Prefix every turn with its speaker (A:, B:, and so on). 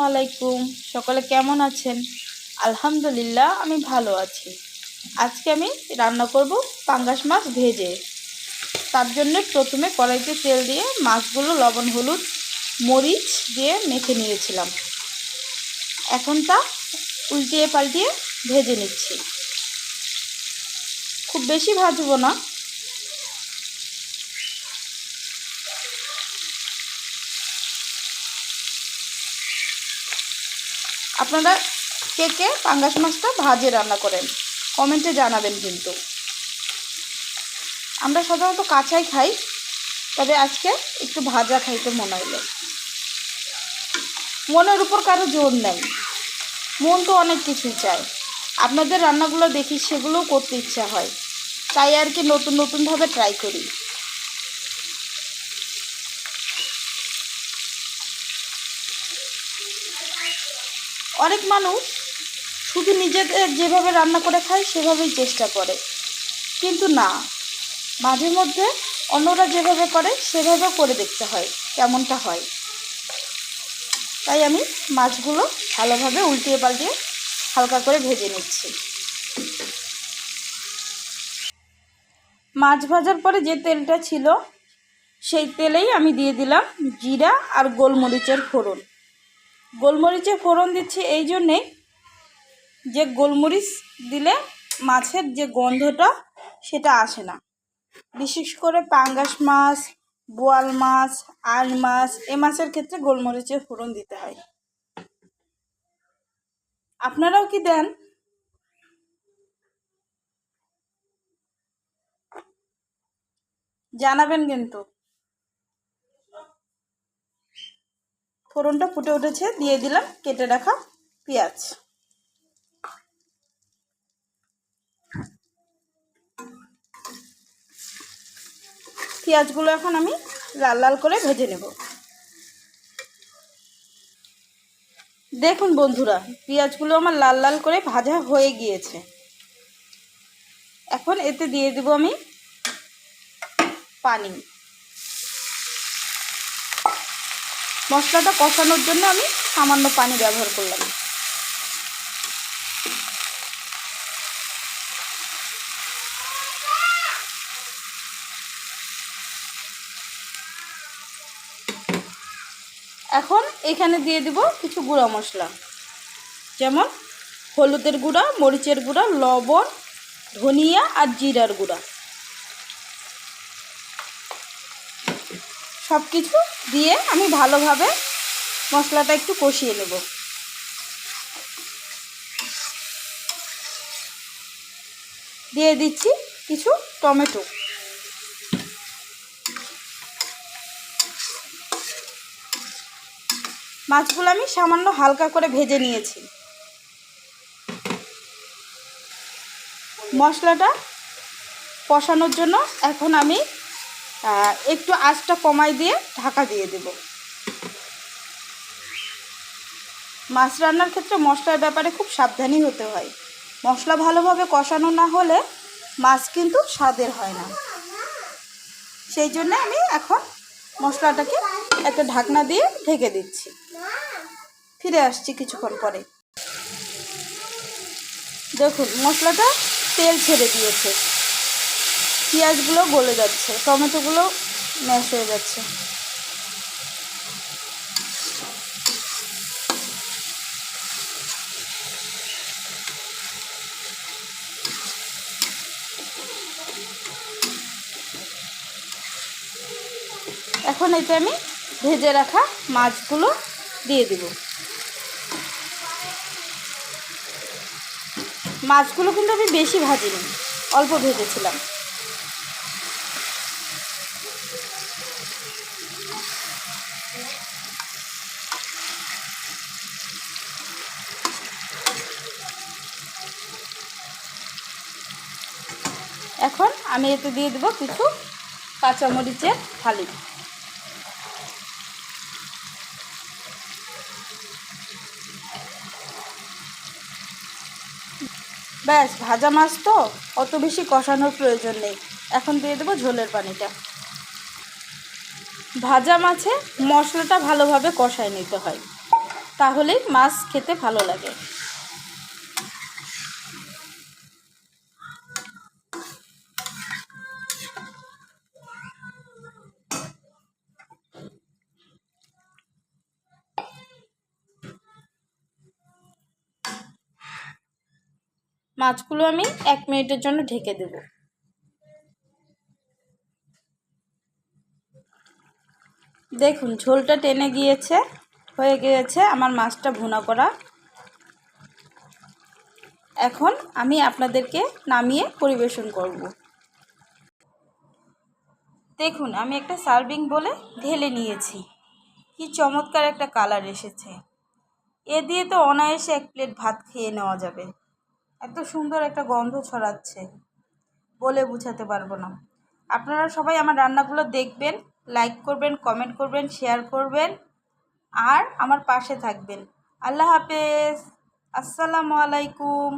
A: আলাইকুম। সকলে কেমন আছেন? আলহামদুলিল্লাহ, আমি ভালো আছি। আজকে আমি রান্না করব পাঙ্গাস মাছ ভেজে। তার জন্য প্রথমে কড়াইতে তেল দিয়ে মাছগুলো লবণ, হলুদ, মরিচ দিয়ে মেখে নিয়েছিলাম। এখন তা উল্টিয়ে পাল্টিয়ে ভেজে নিচ্ছি। খুব বেশি ভাজবো না। আপনারা কে কে পাঙ্গাস মাছটা ভাজে রান্না করেন? কমেন্টে জানাবেন কিন্তু। আমরা সাধারণত কাঁচাই খাই, তবে আজকে একটু ভাজা খাইতে মনে হইল। মনের উপর কারও জোর নেই। মন তো অনেক কিছুই চায়। আপনাদের রান্নাগুলো দেখি সেগুলোও করতে ইচ্ছা হয়। তাই আর কি নতুন নতুনভাবে ট্রাই করি। অনেক মানুষ শুধু নিজেদের যেভাবে রান্না করে খায়, সেভাবেই চেষ্টা করে। কিন্তু না, মাঝে মধ্যে অন্যরা যেভাবে করে, সেভাবেও করে দেখতে হয়, কেমনটা হয়। তাই আমি মাছগুলো ভালোভাবে উল্টিয়ে পাল্টিয়ে হালকা করে ভেজে নিচ্ছি। মাছ ভাজার পরে যে তেলটা ছিল, সেই তেলেই আমি দিয়ে দিলাম জিরা আর গোলমরিচের ফোড়ন। গোলমরিচের ফোড়ন দিচ্ছি এই জন্যে যে গোলমরিচ দিলে মাছের যে গন্ধটা সেটা আসে না। বিশেষ করে পাঙ্গাস মাছ, বোয়াল মাছ আল মাছ, এ মাছের ক্ষেত্রে গোলমরিচের ফোড়ন দিতে হয়। আপনারাও কি দেন? জানাবেন কিন্তু। ফোড়নটা ফুটে উঠেছে, দিয়ে দিলাম কেটে রাখা পেঁয়াজ। পেঁয়াজগুলো এখন আমি লাল লাল করে ভেজে নেব। দেখুন বন্ধুরা, পেঁয়াজগুলো আমার লাল লাল করে ভাজা হয়ে গিয়েছে। এখন এতে দিয়ে দেব আমি পানি। মশলাটা কষানোর জন্য আমি সামান্য পানি ব্যবহার করলাম। এখন এখানে দিয়ে দিব কিছু গুঁড়া মশলা। যেমন হলুদের গুঁড়া, মরিচের গুঁড়া, লবণ, ধনিয়া আর জিরার গুঁড়া। সব কিছু দিয়ে আমি ভালোভাবে মশলাটা একটু কষিয়ে নেব। দিয়ে দিচ্ছি কিছু টমেটো। মাছগুলো আমি সামান্য হালকা করে ভেজে নিয়েছি। মশলাটা কষানোর জন্য এখন আমি একটু আঁচটা কমাই দিয়ে ঢাকা দিয়ে দেব। মাছ রান্নার ক্ষেত্রে মশলার ব্যাপারে খুব সাবধানী হতে হয়। মশলা ভালোভাবে কষানো না হলে মাছ কিন্তু স্বাদের হয় না। সেই জন্য আমি এখন মশলাটাকে একটা ঢাকনা দিয়ে ঢেকে দিচ্ছি। ফিরে আসছি কিছুক্ষণ পরে। দেখুন, মশলাটা তেল ছেড়ে দিয়েছে। পেঁয়াজগুলো গলে যাচ্ছে, টমেটোগুলো ম্যাশ হয়ে যাচ্ছে। এখন এতে আমি ভেজে রাখা মাছগুলো দিয়ে দিব। মাছগুলো কিন্তু আমি বেশি ভাজিনি, অল্প ভেজেছিলাম। এখন আমি এতে দিয়ে দেবো কিছু কাঁচামরিচের থালি। ব্যাস, ভাজা মাছ তো অত বেশি কষানোর প্রয়োজন নেই। এখন দিয়ে দেবো ঝোলের পানিটা। ভাজা মাছে মশলাটা ভালোভাবে কষায় নিতে হয়। তাহলেই মাছ খেতে ভালো লাগে। মাছগুলো আমি এক মিনিটের জন্য ঢেকে দেব। দেখুন, ঝোলটা টেনে গিয়েছে, হয়ে গিয়েছে আমার মাছটা ভুনা করা। এখন আমি আপনাদেরকে নামিয়ে পরিবেশন করব। দেখুন, আমি একটা সার্ভিং বলে ঢেলে নিয়েছি। কি চমৎকার একটা কালার এসেছে। এ দিয়ে তো অনায়াসে এক প্লেট ভাত খেয়ে নেওয়া যাবে। এত সুন্দর একটা গন্ধ ছড়াচ্ছে বলে বুঝাতে পারব না। আপনারা সবাই আমার রান্নাগুলো দেখবেন লাইক করবেন কমেন্ট করবেন শেয়ার করবেন, আর আমার পাশে থাকবেন। আল্লাহ হাফেজ। আসসালামু আলাইকুম।